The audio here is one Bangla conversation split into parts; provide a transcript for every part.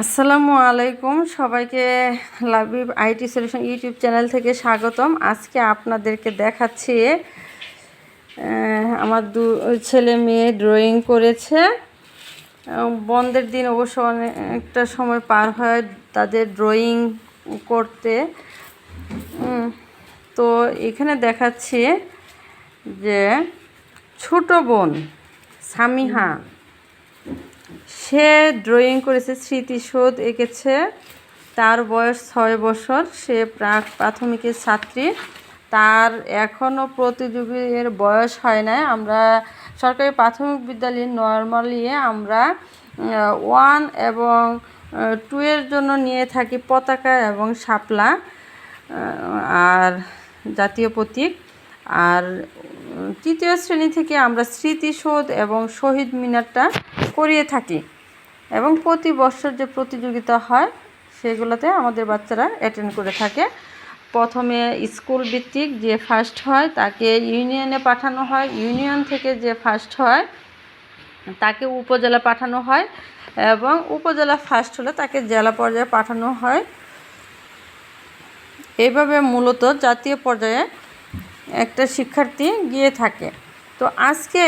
আসসালামু আলাইকুম। সবাইকে Labib IT solution YouTube channel থেকে স্বাগতম। আজকে আপনাদেরকে দেখাচ্ছি আমার দু, ছেলে মেয়ে ড্রয়িং করেছে। বন্ধের দিন অবশ্য অনেকটা সময় পার হয় তাদের ড্রয়িং করতে। তো এখানে দেখাচ্ছি যে ছোট বোন সামিহা সে ড্রয়িং করেছে স্মৃতিসৌধ এঁকেছে। তার বয়স ছয় বছর। সে প্রাক প্রাথমিকের ছাত্রী। তার এখনও প্রতিযোগীর বয়স হয় না আমরা সরকারি প্রাথমিক বিদ্যালয়ে নর্মালি আমরা ওয়ান এবং টু এর জন্য নিয়ে থাকি পতাকা এবং শাপলা আর জাতীয় প্রতীক। আর তৃতীয় শ্রেণি থেকে আমরা স্মৃতিসৌধ এবং শহীদ মিনারটা করিয়ে থাকি। এবং প্রতি বছর যে প্রতিযোগিতা হয়, সেগুলোতে আমাদের বাচ্চারা অ্যাটেন্ড করে থাকে। প্রথমে স্কুল ভিত্তিক যে ফার্স্ট হয়, তাকে ইউনিয়নে পাঠানো হয়। ইউনিয়ন থেকে যে ফার্স্ট হয়, তাকে উপজেলা পাঠানো হয় এবং উপজেলা ফার্স্ট হলে তাকে জেলা পর্যায়ে পাঠানো হয়। এইভাবে মূলত জাতীয় পর্যায়ে একটা শিক্ষার্থী গিয়ে থাকে। তো আজকে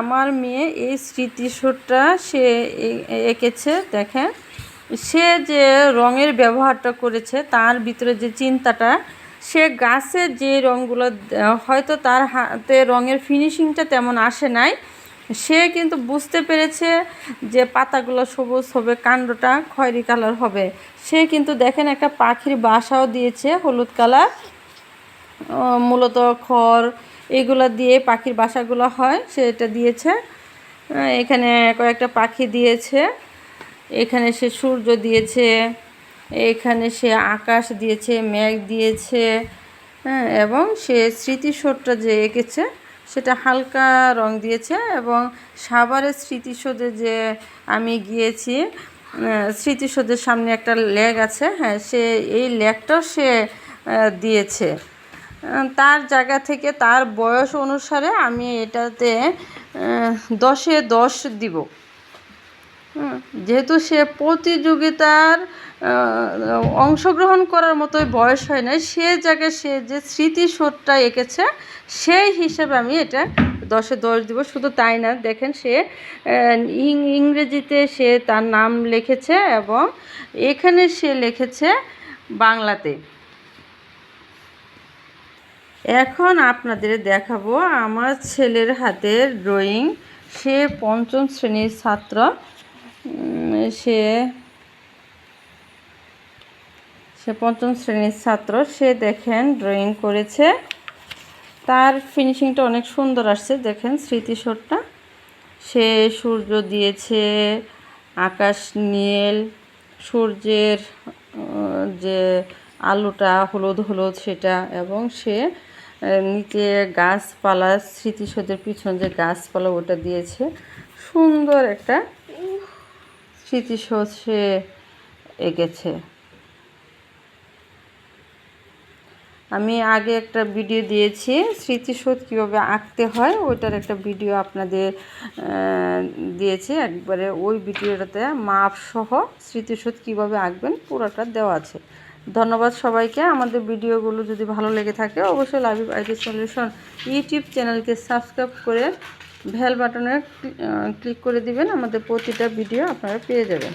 আমার মেয়ে এই স্মৃতিসৌধটা সে এঁকেছে, দেখেন। সে যে রঙের ব্যবহারটা করেছে, তার ভিতরে যে চিন্তাটা, সে গাছে যে রঙগুলো হয়তো তার হাতে রঙের ফিনিশিংটা তেমন আসে নাই। সে কিন্তু বুঝতে পেরেছে যে পাতাগুলো সবুজ হবে, কাণ্ডটা খয়েরি কালার হবে। সে কিন্তু দেখেন একটা পাখির বাসাও দিয়েছে হলুদ কালার। মূলত খড় এগুলো দিয়ে পাখির বাসাগুলো হয়, সেটা দিয়েছে। এখানে কয়েকটা পাখি দিয়েছে। এখানে সে সূর্য দিয়েছে, এখানে সে আকাশ দিয়েছে, মেঘ দিয়েছে হ্যাঁ এবং সে স্মৃতিসৌধটা যে এঁকেছে, সেটা হালকা রং দিয়েছে এবং সাভারের স্মৃতিসৌধে যে আমি গিয়েছি স্মৃতিসৌধের সামনে একটা লেগ আছে হ্যাঁ সে, এই লেগটাও সে দিয়েছে। তার জায়গা থেকে তার বয়স অনুসারে আমি এটাতে দশে দশ দিব। যেহেতু সে প্রতিযোগিতার অংশগ্রহণ করার মতোই বয়স হয় না সে জায়গায় সে যে স্মৃতিশোধটা এঁকেছে, সেই হিসেবে আমি এটা দশে দশ দিব। শুধু তাই না, দেখেন সে ইংরেজিতে সে তার নাম লিখেছে এবং এখানে সে লিখেছে বাংলাতে। এখন আপনাদের দেখাবো আমার ছেলের হাতের ড্রয়িং সে পঞ্চম শ্রেণির ছাত্র। সে সে পঞ্চম শ্রেণির ছাত্র। সে দেখেন ড্রয়িং করেছে। তার ফিনিশিংটা অনেক সুন্দর আসছে। দেখেন স্মৃতিশোরটা সে সূর্য দিয়েছে, আকাশ নীল, সূর্যের যে আলোটা হলুদ হলুদ সেটা, এবং সে নিচে গাছপালা, স্মৃতিসৌধের পিছন যে গাছপালা, ওটা দিয়েছে। সুন্দর একটা স্মৃতিসৌধ সে এঁকেছে। আমি আগে একটা ভিডিও দিয়েছি, স্মৃতিসৌধ কীভাবে আঁকতে হয়, ওইটার একটা ভিডিও আপনাদের দিয়েছি। একবারে ওই ভিডিওটাতে মাপসহ স্মৃতিসৌধ কীভাবে আঁকবেন, পুরোটা দেওয়া আছে। ধন্যবাদ সবাইকে। আমাদের ভিডিওগুলো যদি ভালো লেগে থাকে, অবশ্যই লাইভ আইটি সলিউশন ইউটিউব চ্যানেলকে সাবস্ক্রাইব করে ভেল বাটনে ক্লিক করে দিবেন। আমাদের প্রতিটা ভিডিও আপনারা পেয়ে যাবেন।